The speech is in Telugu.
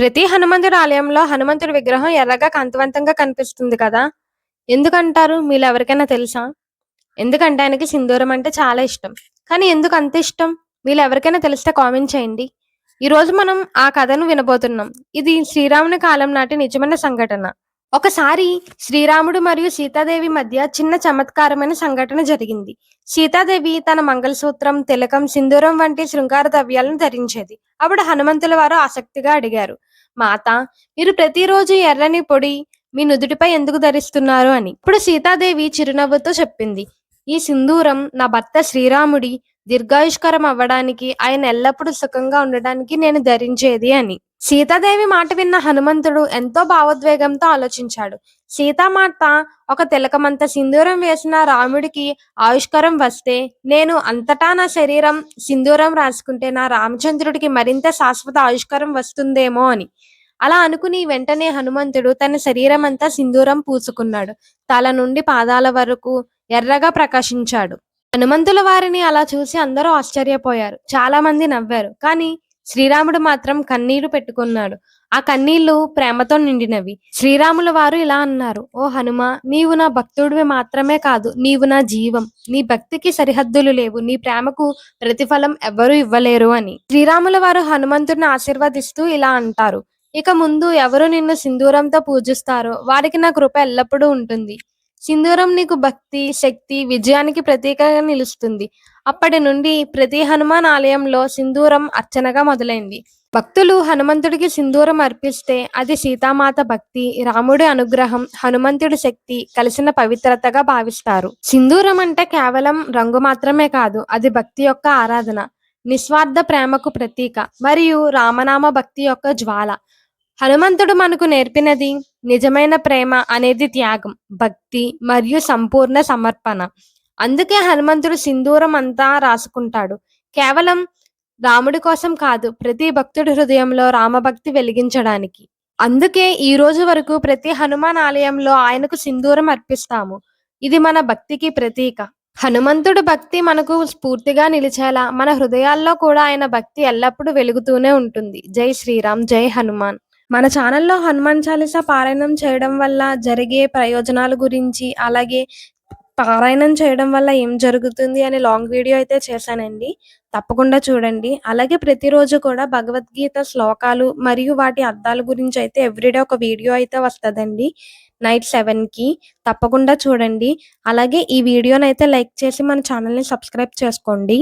ప్రతి హనుమంతుడి ఆలయంలో హనుమంతుడి విగ్రహం ఎర్రగా కాంతివంతంగా కనిపిస్తుంది కదా? ఎందుకంటారు? మీరు ఎవరికైనా తెలుసా? ఎందుకంటే ఆయనకి సింధూరం అంటే చాలా ఇష్టం. కానీ ఎందుకు అంత ఇష్టం? మీరు ఎవరికైనా తెలిస్తే కామెంట్ చేయండి. ఈ రోజు మనం ఆ కథను వినబోతున్నాం. ఇది శ్రీరాముని కాలం నాటి నిజమైన సంఘటన. ఒకసారి శ్రీరాముడు మరియు సీతాదేవి మధ్య చిన్న చమత్కారమైన సంఘటన జరిగింది. సీతాదేవి తన మంగళసూత్రం తిలకం సింధూరం వంటి శృంగార ద్రవ్యాలను ధరించేది. అప్పుడు హనుమంతుల వారు ఆసక్తిగా అడిగారు మాత మీరు ప్రతిరోజు ఎర్రని పొడి మీ నుదుటిపై ఎందుకు ధరిస్తున్నారు? అని. ఇప్పుడు సీతాదేవి చిరునవ్వుతో చెప్పింది ఈ సింధూరం నా భర్త శ్రీరాముడి దీర్ఘాయుష్కరం అవ్వడానికి ఆయన ఎల్లప్పుడూ సుఖంగా ఉండడానికి నేను ధరించేది అని. సీతాదేవి మాట విన్న హనుమంతుడు ఎంతో భావోద్వేగంతో ఆలోచించాడు. సీతామాత ఒక తిలకమంత సింధూరం వేసిన రాముడికి ఆవిష్కారం వస్తే నేను అంతటా నా శరీరం సింధూరం రాసుకుంటే నా రామచంద్రుడికి మరింత శాశ్వత ఆవిష్కారం వస్తుందేమో అని. అలా అనుకుని వెంటనే హనుమంతుడు తన శరీరం అంతా సింధూరం పూసుకున్నాడు. తల నుండి పాదాల వరకు ఎర్రగా ప్రకాశించాడు. హనుమంతుల వారిని అలా చూసి అందరూ ఆశ్చర్యపోయారు. చాలా మంది నవ్వారు. కానీ శ్రీరాముడు మాత్రం కన్నీరు పెట్టుకున్నాడు. ఆ కన్నీళ్ళు ప్రేమతో నిండినవి. శ్రీరాముల వారు ఇలా అన్నారు ఓ హనుమ నీవు నా భక్తుడివి మాత్రమే కాదు నీవు నా జీవం. నీ భక్తికి సరిహద్దులు లేవు. నీ ప్రేమకు ప్రతిఫలం ఎవ్వరూ ఇవ్వలేరు అని. శ్రీరాముల వారు హనుమంతుడిని ఆశీర్వదిస్తూ ఇలా అంటారు ఇక ముందు ఎవరు నిన్ను సింధూరంతో పూజిస్తారో వారికి నా కృప ఎల్లప్పుడూ ఉంటుంది. సింధూరం నీకు భక్తి శక్తి విజయానికి ప్రతీకగా నిలుస్తుంది. అప్పటి నుండి ప్రతి హనుమాన్ ఆలయంలో సింధూరం అర్చనగా మొదలైంది. భక్తులు హనుమంతుడికి సింధూరం అర్పిస్తే అది సీతామాత భక్తి రాముడి అనుగ్రహం హనుమంతుడి శక్తి కలిసిన పవిత్రతగా భావిస్తారు. సింధూరం అంటే కేవలం రంగు మాత్రమే కాదు అది భక్తి యొక్క ఆరాధన నిస్వార్థ ప్రేమకు ప్రతీక మరియు రామనామ భక్తి యొక్క జ్వాల. హనుమంతుడు మనకు నేర్పినది నిజమైన ప్రేమ అనేది త్యాగం భక్తి మరియు సంపూర్ణ సమర్పణ. అందుకే హనుమంతుడు సింధూరం అంతా రాసుకుంటాడు. కేవలం రాముడి కోసం కాదు ప్రతి భక్తుడి హృదయంలో రామభక్తి వెలిగించడానికి. అందుకే ఈ రోజు వరకు ప్రతి హనుమాన్ ఆలయంలో ఆయనకు సింధూరం అర్పిస్తాము. ఇది మన భక్తికి ప్రతీక. హనుమంతుడు భక్తి మనకు స్ఫూర్తిగా నిలిచేలా మన హృదయాల్లో కూడా ఆయన భక్తి ఎల్లప్పుడూ వెలుగుతూనే ఉంటుంది. జై శ్రీరామ్ జై హనుమాన్. మన ఛానల్లో హనుమాన్ చాలీసా పారాయణం చేయడం వల్ల జరిగే ప్రయోజనాల గురించి అలాగే పారాయణం చేయడం వల్ల ఏం జరుగుతుంది అనే లాంగ్ వీడియో అయితే చేశానండి. తప్పకుండా చూడండి. అలాగే ప్రతిరోజు కూడా భగవద్గీత శ్లోకాలు మరియు వాటి అర్థాల గురించి అయితే ఎవ్రీడే ఒక వీడియో అయితే వస్తుందండి నైట్ సెవెన్కి. తప్పకుండా చూడండి. అలాగే ఈ వీడియోని అయితే లైక్ చేసి మన ఛానల్ని సబ్స్క్రైబ్ చేసుకోండి.